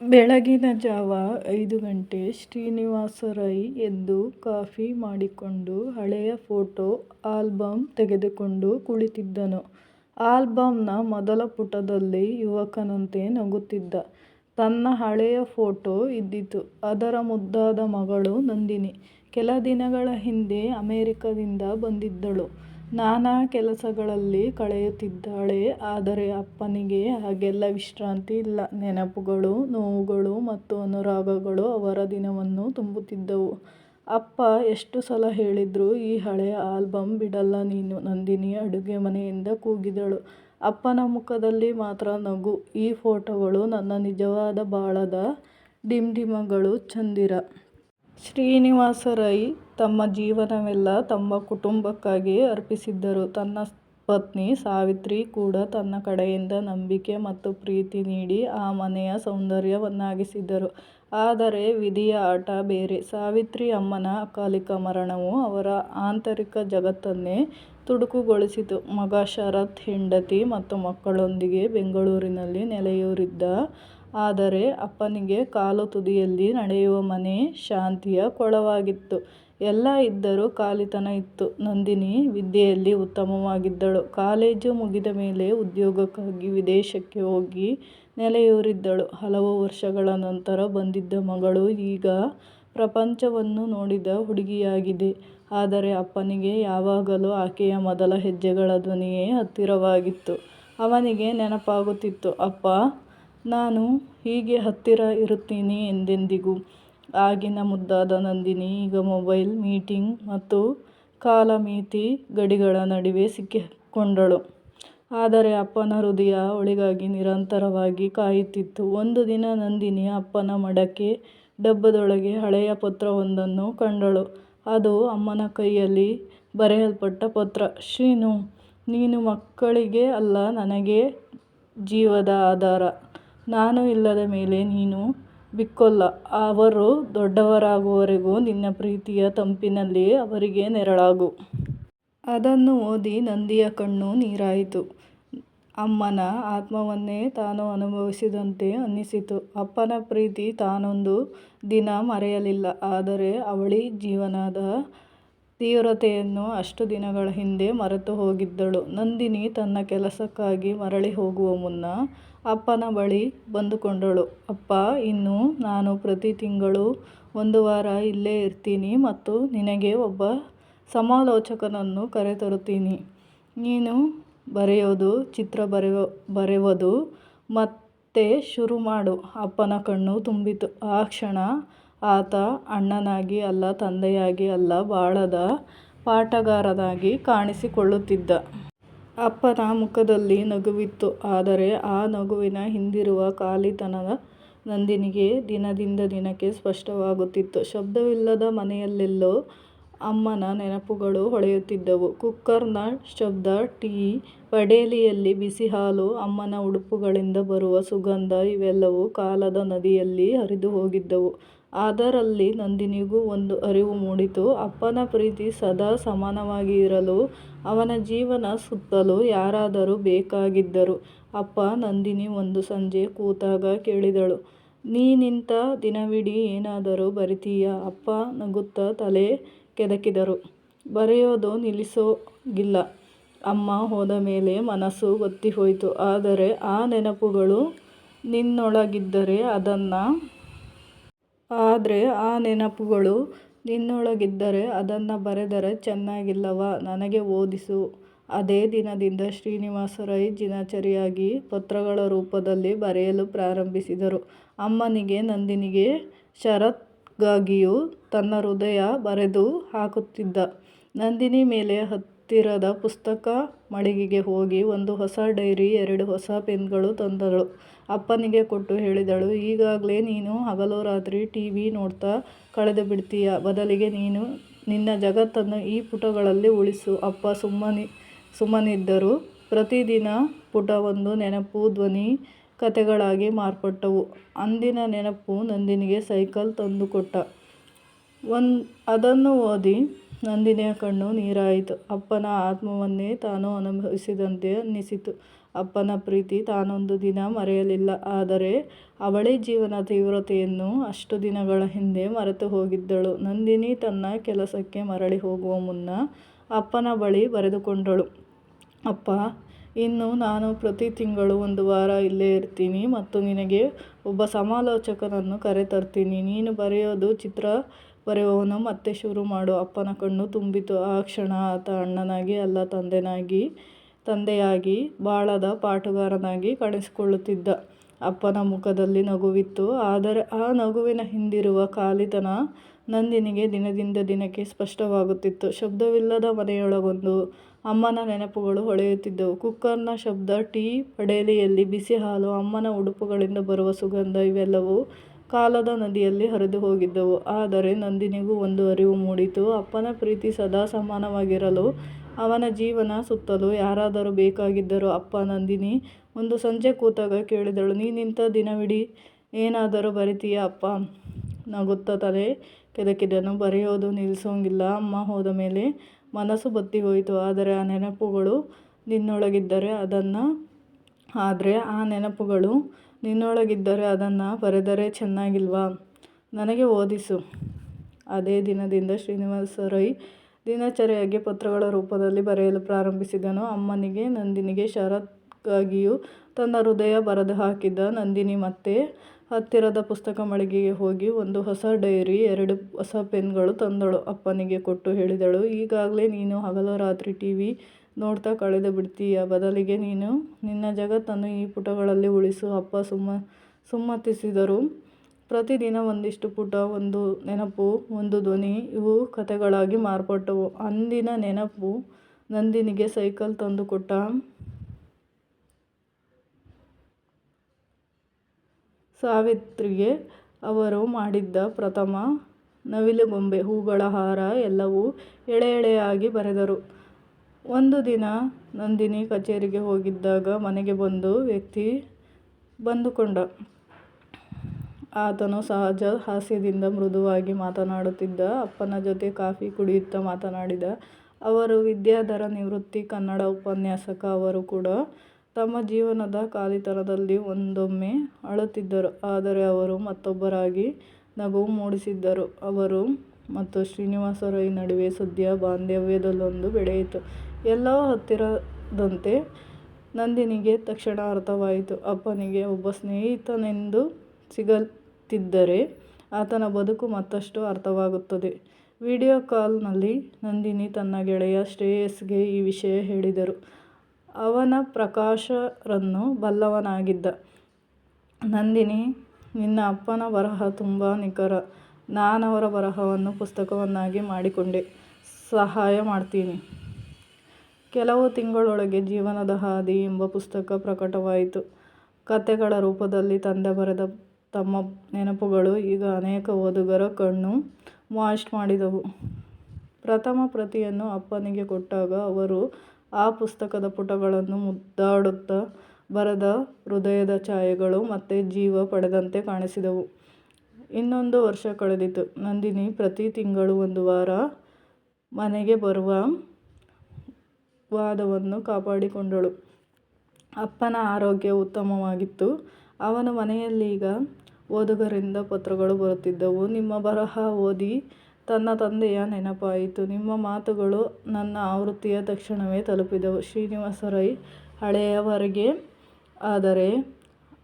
ಬೆಳಗಿನ ಜಾವ ಐದು ಗಂಟೆ ಶ್ರೀನಿವಾಸ ರೈ ಎದ್ದು ಕಾಫಿ ಮಾಡಿಕೊಂಡು ಹಳೆಯ ಫೋಟೋ ಆಲ್ಬಮ್ ತೆಗೆದುಕೊಂಡು ಕುಳಿತಿದ್ದನು. ಆಲ್ಬಮ್ನ ಮೊದಲ ಪುಟದಲ್ಲಿ ಯುವಕನಂತೆ ನಗುತ್ತಿದ್ದ ತನ್ನ ಹಳೆಯ ಫೋಟೋ ಇದ್ದಿತು. ಅದರ ಮುದ್ದಾದ ಮಗಳು ನಂದಿನಿ. ಕೆಲ ದಿನಗಳ ಹಿಂದೆ ಅಮೆರಿಕದಿಂದ ಬಂದಿದ್ದಳು. ನಾನಾ ಕೆಲಸಗಳಲ್ಲಿ ಕಳೆಯುತ್ತಿದ್ದಾಳೆ. ಆದರೆ ಅಪ್ಪನಿಗೆ ಹಾಗೆಲ್ಲ ವಿಶ್ರಾಂತಿ ಇಲ್ಲ. ನೆನಪುಗಳು, ನೋವುಗಳು ಮತ್ತು ಅನುರಾಗಗಳು ಅವರ ದಿನವನ್ನು ತುಂಬುತ್ತಿದ್ದವು. ಅಪ್ಪ ಎಷ್ಟು ಸಲ ಹೇಳಿದ್ರು ಈ ಹಳೆಯ ಆಲ್ಬಮ್ ಬಿಡಲ್ಲ ನೀನು ನಂದಿನಿ ಅಡುಗೆ ಮನೆಯಿಂದ ಕೂಗಿದಳು. ಅಪ್ಪನ ಮುಖದಲ್ಲಿ ಮಾತ್ರ ನಗು. ಈ ಫೋಟೋಗಳು ನನ್ನ ನಿಜವಾದ ಬಾಳದ ಡಿಮ್ಡಿಮಗಳು ಚಂದಿರ. ಶ್ರೀನಿವಾಸ ರೈ ತಮ್ಮ ಜೀವನವೆಲ್ಲ ತಮ್ಮ ಕುಟುಂಬಕ್ಕಾಗಿ ಅರ್ಪಿಸಿದ್ದರು. ತನ್ನ ಪತ್ನಿ ಸಾವಿತ್ರಿ ಕೂಡ ತನ್ನ ಕಡೆಯಿಂದ ನಂಬಿಕೆ ಮತ್ತು ಪ್ರೀತಿ ನೀಡಿ ಆ ಮನೆಯ ಸೌಂದರ್ಯವನ್ನಾಗಿಸಿದ್ದರು. ಆದರೆ ವಿಧಿಯ ಆಟ ಬೇರೆ. ಸಾವಿತ್ರಿ ಅಮ್ಮನ ಅಕಾಲಿಕ ಮರಣವು ಅವರ ಆಂತರಿಕ ಜಗತ್ತನ್ನೇ ತುಡುಕುಗೊಳಿಸಿತು ಮಗ ಶರತ್, ಹೆಂಡತಿ ಮತ್ತು ಮಕ್ಕಳೊಂದಿಗೆ ಬೆಂಗಳೂರಿನಲ್ಲಿ ನೆಲೆಯೂರಿದ್ದ. ಆದರೆ ಅಪ್ಪನಿಗೆ ಕಾಲು ತುದಿಯಲ್ಲಿ ನಡೆಯುವ ಮನೆ ಶಾಂತಿಯ ಕೊಳವಾಗಿತ್ತು. ಎಲ್ಲ ಇದ್ದರೂ ಖಾಲಿತನ ಇತ್ತು. ನಂದಿನಿ ವಿದ್ಯೆಯಲ್ಲಿ ಉತ್ತಮವಾಗಿದ್ದಳು. ಕಾಲೇಜು ಮುಗಿದ ಮೇಲೆ ಉದ್ಯೋಗಕ್ಕಾಗಿ ವಿದೇಶಕ್ಕೆ ಹೋಗಿ ನೆಲೆಯೂರಿದ್ದಳು. ಹಲವು ವರ್ಷಗಳ ನಂತರ ಬಂದಿದ್ದ ಮಗಳು ಈಗ ಪ್ರಪಂಚವನ್ನು ನೋಡಿದ ಹುಡುಗಿಯಾಗಿದೆ. ಆದರೆ ಅಪ್ಪನಿಗೆ ಯಾವಾಗಲೂ ಆಕೆಯ ಮೊದಲ ಹೆಜ್ಜೆಗಳ ಧ್ವನಿಯೇ ಹತ್ತಿರವಾಗಿತ್ತು. ಅವನಿಗೆ ನೆನಪಾಗುತ್ತಿತ್ತು, ಅಪ್ಪಾ ನಾನು ಹೀಗೆ ಹತ್ತಿರ ಇರುತ್ತೀನಿ ಎಂದೆಂದಿಗೂ. ಆಗಿನ ಮುದ್ದಾದ ನಂದಿನಿ ಈಗ ಮೊಬೈಲ್, ಮೀಟಿಂಗ್ ಮತ್ತು ಕಾಲಮಿತಿ ಗಡಿಗಳ ನಡುವೆ ಸಿಕ್ಕಿಕೊಂಡಳು. ಆದರೆ ಅಪ್ಪನ ಹೃದಯ ಅವಳಿಗಾಗಿ ನಿರಂತರವಾಗಿ ಕಾಯುತ್ತಿತ್ತು. ಒಂದು ದಿನ ನಂದಿನಿ ಅಪ್ಪನ ಮಡಕೆ ಡಬ್ಬದೊಳಗೆ ಹಳೆಯ ಪತ್ರವೊಂದನ್ನು ಕಂಡಳು. ಅದು ಅಮ್ಮನ ಕೈಯಲ್ಲಿ ಬರೆಯಲ್ಪಟ್ಟ ಪತ್ರ. ಶ್ರೀನು ನೀನು ಮಕ್ಕಳಿಗೆ ಅಲ್ಲ ನನಗೆ ಜೀವದ ಆಧಾರ. ನಾನು ಇಲ್ಲದ ಮೇಲೆ ನೀನು ಬಿಕ್ಕೊಲ್ಲ ಅವರು ದೊಡ್ಡವರಾಗುವವರೆಗೂ ನಿನ್ನ ಪ್ರೀತಿಯ ತಂಪಿನಲ್ಲಿ ಅವರಿಗೆ ನೆರಳಾಗು. ಅದನ್ನು ಓದಿ ನಂದಿಯ ಕಣ್ಣು ನೀರಾಯಿತು. ಅಮ್ಮನ ಆತ್ಮವನ್ನೇ ತಾನು ಅನುಭವಿಸಿದಂತೆ ಅನ್ನಿಸಿತು. ಅಪ್ಪನ ಪ್ರೀತಿ ತಾನೊಂದು ದಿನ ಮರೆಯಲಿಲ್ಲ. ಆದರೆ ಅವಳಿ ಜೀವನದ ತೀವ್ರತೆಯನ್ನು ಅಷ್ಟು ದಿನಗಳ ಹಿಂದೆ ಮರೆತು ಹೋಗಿದ್ದಳು. ನಂದಿನಿ ತನ್ನ ಕೆಲಸಕ್ಕಾಗಿ ಮರಳಿ ಹೋಗುವ ಮುನ್ನ ಅಪ್ಪನ ಬಳಿ ಬಂದುಕೊಂಡಳು. ಅಪ್ಪ ಇನ್ನು ನಾನು ಪ್ರತಿ ತಿಂಗಳು ಒಂದು ವಾರ ಇಲ್ಲೇ ಇರ್ತೀನಿ ಮತ್ತು ನಿನಗೆ ಒಬ್ಬ ಸಮಾಲೋಚಕನನ್ನು ಕರೆತರುತ್ತೀನಿ. ನೀನು ಬರೆಯೋದು, ಚಿತ್ರ ಬರೆವದು ಮತ್ತೆ ಶುರು ಮಾಡು. ಅಪ್ಪನ ಕಣ್ಣು ತುಂಬಿತು. ಆ ಕ್ಷಣ ಆತ ಅಣ್ಣನಾಗಿ ಅಲ್ಲ, ತಂದೆಯಾಗಿ ಅಲ್ಲ, ಬಾಳದ ಪಾಠಗಾರನಾಗಿ ಕಾಣಿಸಿಕೊಳ್ಳುತ್ತಿದ್ದ. ಅಪ್ಪನ ಮುಖದಲ್ಲಿ ನಗುವಿತ್ತು. ಆದರೆ ಆ ನಗುವಿನ ಹಿಂದಿರುವ ಖಾಲಿತನ ನಂದಿನಿಗೆ ದಿನದಿಂದ ದಿನಕ್ಕೆ ಸ್ಪಷ್ಟವಾಗುತ್ತಿತ್ತು. ಶಬ್ದವಿಲ್ಲದ ಮನೆಯಲ್ಲೆಲ್ಲೋ ಅಮ್ಮನ ನೆನಪುಗಳು ಹೊಳೆಯುತ್ತಿದ್ದವು. ಕುಕ್ಕರ್ನ ಶಬ್ದ, ಟೀ ಪಡೇಲಿಯಲ್ಲಿ ಬಿಸಿ ಹಾಲು, ಅಮ್ಮನ ಉಡುಪುಗಳಿಂದ ಬರುವ ಸುಗಂಧ ಇವೆಲ್ಲವೂ ಕಾಲದ ನದಿಯಲ್ಲಿ ಹರಿದುಹೋಗಿದ್ದವು. ಅದರಲ್ಲಿ ನಂದಿನಿಗೂ ಒಂದು ಅರಿವು ಮೂಡಿತು. ಅಪ್ಪನ ಪ್ರೀತಿ ಸದಾ ಸಮಾನವಾಗಿ ಇರಲು, ಅವನ ಜೀವನ ಸುತ್ತಲೂ ಯಾರಾದರೂ ಬೇಕಾಗಿದ್ದರು. ಅಪ್ಪ ನಂದಿನಿ ಒಂದು ಸಂಜೆ ಕೂತಾಗ ಕೇಳಿದಳು. ನೀ ನಿಂತ ದಿನವಿಡೀ ಏನಾದರೂ ಬರಿತೀಯ ಅಪ್ಪ ನಗುತ್ತಾ ತಲೆ ಕೆದಕಿದರು. ಬರೆಯೋದು ನಿಲ್ಲಿಸೋಗಿಲ್ಲ. ಅಮ್ಮ ಹೋದ ಮೇಲೆ ಮನಸ್ಸು ಬತ್ತಿಹೋಯ್ತು. ಆದರೆ ಆ ನೆನಪುಗಳು ನಿನ್ನೊಳಗಿದ್ದರೆ ಅದನ್ನ ಆದ್ರೆ ಆ ನೆನಪುಗಳು ನಿನ್ನೊಳಗಿದ್ದರೆ ಅದನ್ನ ಬರೆದರೆ ಚೆನ್ನಾಗಿಲ್ಲವಾ ನನಗೆ ಓದಿಸು. ಅದೇ ದಿನದಿಂದ ಶ್ರೀನಿವಾಸ ರೈ ದಿನಚರಿಯಾಗಿ ಪತ್ರಗಳ ರೂಪದಲ್ಲಿ ಬರೆಯಲು ಪ್ರಾರಂಭಿಸಿದರು. ಅಮ್ಮನಿಗೆ, ನಂದಿನಿಗೆ, ಶರತ್ಗಾಗಿಯೂ ತನ್ನ ಹೃದಯ ಬರೆದು ಹಾಕುತ್ತಿದ್ದ. ನಂದಿನಿ ಮೇಲೆ ಹತ್ತಿರದ ಪುಸ್ತಕ ಮಳಿಗೆಗೆ ಹೋಗಿ ಒಂದು ಹೊಸ ಡೈರಿ, ಎರಡು ಹೊಸ ಪೆನ್ಗಳು ತಂದಳು. ಅಪ್ಪನಿಗೆ ಕೊಟ್ಟು ಹೇಳಿದಳು ಈಗಾಗಲೇ ನೀನು ಹಗಲು ರಾತ್ರಿ ಟಿ. ವಿ. ನೋಡ್ತಾ ಕಳೆದುಬಿಡ್ತೀಯ. ಬದಲಿಗೆ ನೀನು ನಿನ್ನ ಜಗತ್ತನ್ನು ಈ ಪುಟಗಳಲ್ಲಿ ಉಳಿಸು. ಅಪ್ಪ ಸುಮ್ಮನಿದ್ದರು. ಪ್ರತಿದಿನ ಪುಟ ಒಂದು ನೆನಪು, ಧ್ವನಿ, ಕಥೆಗಳಾಗಿ ಮಾರ್ಪಟ್ಟವು. ಅಂದಿನ ನೆನಪು ನಂದಿನಿಗೆ ಸೈಕಲ್ ತಂದುಕೊಟ್ಟ. ಅದನ್ನು ಓದಿ ನಂದಿನಿಯ ಕಣ್ಣು ನೀರಾಯಿತು. ಅಪ್ಪನ ಆತ್ಮವನ್ನೇ ತಾನು ಅನುಭವಿಸಿದಂತೆ ಅನ್ನಿಸಿತು. ಅಪ್ಪನ ಪ್ರೀತಿ ತಾನೊಂದು ದಿನ ಮರೆಯಲಿಲ್ಲ. ಆದರೆ ಅವಳೇ ಜೀವನ ತೀವ್ರತೆಯನ್ನು ಅಷ್ಟು ದಿನಗಳ ಹಿಂದೆ ಮರೆತು ಹೋಗಿದ್ದಳು. ನಂದಿನಿ ತನ್ನ ಕೆಲಸಕ್ಕೆ ಮರಳಿ ಹೋಗುವ ಮುನ್ನ ಅಪ್ಪನ ಬಳಿ ಬರೆದುಕೊಂಡಳು. ಅಪ್ಪ, ಇನ್ನು ನಾನು ಪ್ರತಿ ತಿಂಗಳು ಒಂದು ವಾರ ಇಲ್ಲೇ ಇರ್ತೀನಿ ಮತ್ತು ನಿನಗೆ ಒಬ್ಬ ಸಮಾಲೋಚಕನನ್ನು ಕರೆತರ್ತೀನಿ. ನೀನು ಬರೆಯೋದು, ಚಿತ್ರ ಬರೆಯುವುದನ್ನು ಮತ್ತೆ ಶುರು ಮಾಡು. ಅಪ್ಪನ ಕಣ್ಣು ತುಂಬಿತು. ಆ ಕ್ಷಣ ಆತ ಅಣ್ಣನಾಗಿ ಅಲ್ಲ ತಂದೆನಾಗಿ ತಂದೆಯಾಗಿ, ಬಾಳದ ಪಾಟುಗಾರನಾಗಿ ಕಾಣಿಸಿಕೊಳ್ಳುತ್ತಿದ್ದ. ಅಪ್ಪನ ಮುಖದಲ್ಲಿ ನಗುವಿತ್ತು. ಆದರೆ ಆ ನಗುವಿನ ಹಿಂದಿರುವ ಕಾಲಿತನ ನಂದಿನಿಗೆ ದಿನದಿಂದ ದಿನಕ್ಕೆ ಸ್ಪಷ್ಟವಾಗುತ್ತಿತ್ತು. ಶಬ್ದವಿಲ್ಲದ ಮನೆಯೊಳಗೊಂದು ಅಮ್ಮನ ನೆನಪುಗಳು ಹೊಳೆಯುತ್ತಿದ್ದವು. ಕುಕ್ಕರ್ನ ಶಬ್ದ, ಟೀ ಪಡೇಲಿಯಲ್ಲಿ ಬಿಸಿ ಹಾಲು, ಅಮ್ಮನ ಉಡುಪುಗಳಿಂದ ಬರುವ ಸುಗಂಧ ಇವೆಲ್ಲವೂ ಕಾಲದ ನದಿಯಲ್ಲಿ ಹರಿದು ಹೋಗಿದ್ದವು. ಆದರೆ ನಂದಿನಿಗೂ ಒಂದು ಅರಿವು ಮೂಡಿತು. ಅಪ್ಪನ ಪ್ರೀತಿ ಸದಾ ಸಮಾನವಾಗಿರಲು ಅವನ ಜೀವನ ಸುತ್ತಲೂ ಯಾರಾದರೂ ಬೇಕಾಗಿದ್ದರು. ಅಪ್ಪ, ನಂದಿನಿ ಒಂದು ಸಂಜೆ ಕೂತಾಗ ಕೇಳಿದಳು. ನೀನಿಂಥ ದಿನವಿಡೀ ಏನಾದರೂ ಬರಿತೀಯ ಅಪ್ಪ? ನಗುತ್ತ ತಲೆ ಕೆದಕಿದನು. ಬರೆಯೋದು ನಿಲ್ಲಿಸೋಂಗಿಲ್ಲ ಅಮ್ಮ ಹೋದ ಮೇಲೆ ಮನಸ್ಸು ಬತ್ತಿಹೋಯಿತು. ಆದರೆ ಆ ನೆನಪುಗಳು ನಿನ್ನೊಳಗಿದ್ದರೆ ಅದನ್ನ ಬರೆದರೆ ಚೆನ್ನಾಗಿಲ್ವಾ? ನನಗೆ ಓದಿಸು. ಅದೇ ದಿನದಿಂದ ಶ್ರೀನಿವಾಸ ರೈ ದಿನಚರಿಯಾಗಿ ಪತ್ರಗಳ ರೂಪದಲ್ಲಿ ಬರೆಯಲು ಪ್ರಾರಂಭಿಸಿದನು. ಅಮ್ಮನಿಗೆ, ನಂದಿನಿಗೆ, ಶರತ್ಗಾಗಿಯೂ ತನ್ನ ಹೃದಯ ಬರೆದು ಹಾಕಿದ. ನಂದಿನಿ ಮತ್ತೆ ಹತ್ತಿರದ ಪುಸ್ತಕ ಮಳಿಗೆಗೆ ಹೋಗಿ ಒಂದು ಹೊಸ ಡೈರಿ, ಎರಡು ಹೊಸ ಪೆನ್ಗಳು ತಂದಳು. ಅಪ್ಪನಿಗೆ ಕೊಟ್ಟು ಹೇಳಿದಳು, ಈಗಾಗಲೇ ನೀನು ಹಗಲು ರಾತ್ರಿ ಟಿವಿ ನೋಡ್ತಾ ಕಳೆದು ಬಿಡ್ತೀಯ. ಬದಲಿಗೆ ನೀನು ನಿನ್ನ ಜಗತ್ತನ್ನು ಈ ಪುಟಗಳಲ್ಲಿ ಉಳಿಸು. ಅಪ್ಪ ಸುಮ್ಮ ಸುಮ್ಮತಿಸಿದರು ಪ್ರತಿದಿನ ಒಂದಿಷ್ಟು ಪುಟ, ಒಂದು ನೆನಪು, ಒಂದು ಧ್ವನಿ ಇವು ಕಥೆಗಳಾಗಿ ಮಾರ್ಪಟ್ಟವು. ಅಂದಿನ ನೆನಪು ನಂದಿನಿಗೆ ಸೈಕಲ್ ತಂದುಕೊಟ್ಟ ಸಾವಿತ್ರಿಗೆ ಅವರು ಮಾಡಿದ್ದ ಪ್ರಥಮ ನವಿಲುಗೊಂಬೆ, ಹೂಗಳ ಹಾರ ಎಲ್ಲವೂ ಎಳೆ ಎಳೆಯಾಗಿ ಬರೆದರು. ಒಂದು ದಿನ ನಂದಿನಿ ಕಚೇರಿಗೆ ಹೋಗಿದ್ದಾಗ ಮನೆಗೆ ಬಂದು ವ್ಯಕ್ತಿ ಬಂದುಕೊಂಡ. ಆತನು ಸಹಜ ಹಾಸ್ಯದಿಂದ ಮೃದುವಾಗಿ ಮಾತನಾಡುತ್ತಿದ್ದ. ಅಪ್ಪನ ಜೊತೆ ಕಾಫಿ ಕುಡಿಯುತ್ತಾ ಮಾತನಾಡಿದ. ಅವರು ವಿದ್ಯಾಧರ, ನಿವೃತ್ತಿ ಕನ್ನಡ ಉಪನ್ಯಾಸಕ. ಅವರು ಕೂಡ ತಮ್ಮ ಜೀವನದ ಖಾಲಿತನದಲ್ಲಿ ಒಂದೊಮ್ಮೆ ಅಳುತ್ತಿದ್ದರು. ಆದರೆ ಅವರು ಮತ್ತೊಬ್ಬರಾಗಿ ನಗು ಮೂಡಿಸಿದ್ದರು. ಅವರು ಮತ್ತು ಶ್ರೀನಿವಾಸ ರೈ ನಡುವೆ ಸದ್ಯ ಬಾಂಧವ್ಯದಲ್ಲೊಂದು ಬೆಳೆಯಿತು. ಎಲ್ಲೋ ಹತ್ತಿರದಂತೆ ನಂದಿನಿಗೆ ತಕ್ಷಣ ಅರ್ಥವಾಯಿತು. ಅಪ್ಪನಿಗೆ ಒಬ್ಬ ಸ್ನೇಹಿತನೆಂದು ಸಿಗುತ್ತಿದ್ದರೆ ಆತನ ಬದುಕು ಮತ್ತಷ್ಟು ಅರ್ಥವಾಗುತ್ತದೆ. ವಿಡಿಯೋ ಕಾಲ್ನಲ್ಲಿ ನಂದಿನಿ ತನ್ನ ಗೆಳೆಯ ಶ್ರೇಯಸ್ಗೆ ಈ ವಿಷಯ ಹೇಳಿದರು. ಅವನ ಪ್ರಕಾಶರನ್ನು ಬಲ್ಲವನಾಗಿದ್ದ. ನಂದಿನಿ, ನಿನ್ನ ಅಪ್ಪನ ಬರಹ ತುಂಬ ನಿಖರ. ನಾನವರ ಬರಹವನ್ನು ಪುಸ್ತಕವನ್ನಾಗಿ ಮಾಡಿಕೊಂಡೆ. ಸಹಾಯ ಮಾಡ್ತೀನಿ. ಕೆಲವು ತಿಂಗಳೊಳಗೆ ಜೀವನದ ಹಾದಿ ಎಂಬ ಪುಸ್ತಕ ಪ್ರಕಟವಾಯಿತು. ಕಥೆಗಳ ರೂಪದಲ್ಲಿ ತಂದೆ ಬರೆದ ತಮ್ಮ ನೆನಪುಗಳು ಈಗ ಅನೇಕ ಓದುಗರ ಕಣ್ಣು ವಾಶ್ ಮಾಡಿದವು. ಪ್ರಥಮ ಪ್ರತಿಯನ್ನು ಅಪ್ಪನಿಗೆ ಕೊಟ್ಟಾಗ ಅವರು ಆ ಪುಸ್ತಕದ ಪುಟಗಳನ್ನು ಮುದ್ದಾಡುತ್ತಾ ಬರೆದ ಹೃದಯದ ಛಾಯೆಗಳು ಮತ್ತೆ ಜೀವ ಪಡೆದಂತೆ ಕಾಣಿಸಿದವು. ಇನ್ನೊಂದು ವರ್ಷ ಕಳೆದಿತು. ನಂದಿನಿ ಪ್ರತಿ ತಿಂಗಳು ಒಂದು ವಾರ ಮನೆಗೆ ಬರುವ ವಾದವನ್ನು ಕಾಪಾಡಿಕೊಂಡಳು. ಅಪ್ಪನ ಆರೋಗ್ಯ ಉತ್ತಮವಾಗಿತ್ತು. ಅವನ ಮನೆಯಲ್ಲೀಗ ಓದುಗರಿಂದ ಪತ್ರಗಳು ಬರುತ್ತಿದ್ದವು. ನಿಮ್ಮ ಬರಹ ಓದಿ ತನ್ನ ತಂದೆಯ ನೆನಪಾಯಿತು. ನಿಮ್ಮ ಮಾತುಗಳು ನನ್ನ ಆವೃತ್ತಿಯ ತಕ್ಷಣವೇ ತಲುಪಿದವು. ಶ್ರೀನಿವಾಸ ರೈ ಹಳೆಯವರೇ ಆದರೆ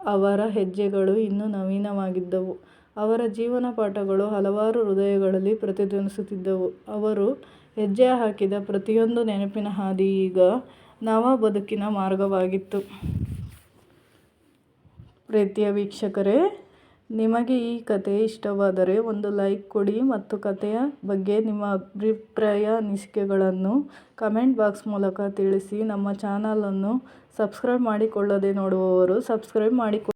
ಅವರ ಹೆಜ್ಜೆಗಳು ಇನ್ನೂ ನವೀನವಾಗಿದ್ದವು. ಅವರ ಜೀವನ ಪಾಠಗಳು ಹಲವಾರು ಹೃದಯಗಳಲ್ಲಿ ಪ್ರತಿಧ್ವನಿಸುತ್ತಿದ್ದವು. ಅವರು ಹೆಜ್ಜೆ ಹಾಕಿದ ಪ್ರತಿಯೊಂದು ನೆನಪಿನ ಹಾದಿ ಈಗ ನವ ಬದುಕಿನ ಮಾರ್ಗವಾಗಿತ್ತು. ಪ್ರೀತಿಯ ವೀಕ್ಷಕರೇ, ನಿಮಗೆ ಈ ಕತೆ ಇಷ್ಟವಾದರೆ ಒಂದು ಲೈಕ್ ಕೊಡಿ ಮತ್ತು ಕತೆಯ ಬಗ್ಗೆ ನಿಮ್ಮ ಅಭಿಪ್ರಾಯ, ಅನಿಸಿಕೆಗಳನ್ನು ಕಮೆಂಟ್ ಬಾಕ್ಸ್ ಮೂಲಕ ತಿಳಿಸಿ. ನಮ್ಮ ಚಾನಲನ್ನು ಸಬ್ಸ್ಕ್ರೈಬ್ ಮಾಡಿಕೊಳ್ಳದೆ ನೋಡುವವರು ಸಬ್ಸ್ಕ್ರೈಬ್ ಮಾಡಿಕೊಳ್ಳಿ.